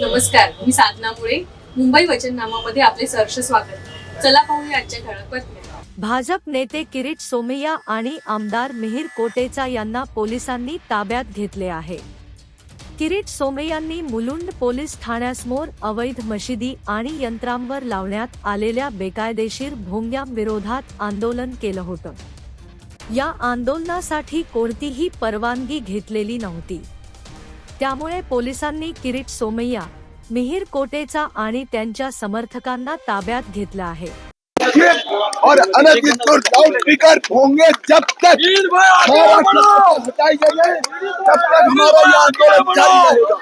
नमस्कार मी साधना मुळे. मुंबई वचननामामध्ये आपले सहर्ष स्वागत. चला पाहूया आजच्या ठळक बातम्या. भाजप नेते किरीट सोमय्या आणि आमदार मिहिर कोटेचा यांना पोलिसांनी ताब्यात घेतले आहे. किरीट सोमय्यांनी मुलुंड पोलीस ठाण्यासमोर अवैध मशिदी आणि यंत्रांवर लावण्यात आलेल्या बेकायदेशीर भोंग्यांविरोधात आंदोलन केलं होतं. या आंदोलनासाठी कोणतीही परवानगी घेतलेली नव्हती. त्यामुळे पोलिसांनी किरीट सोमय्या मिहिर कोटेचा आणि त्यांच्या समर्थकांना ताब्यात घेतलं आहे. और अनधिकृत लाउड स्पीकर होंगे जब तक हटाई तब तक हमारा ये आंदोलन जारी रहेगा।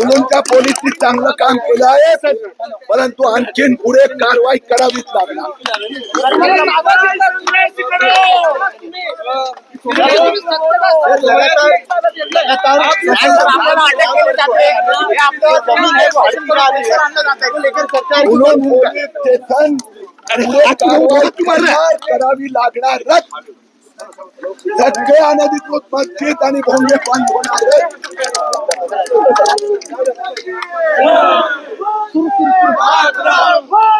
ये जो पोलिसनी चांगलं काम केलं आहे परंतु आणखीन पुढे कारवाई करावीच लागणार. म्हणून पोलीस स्टेशन पुढे करावी लागणारच सगळे अनधिकृत मस्जिद आणि भोंगे बंद होणार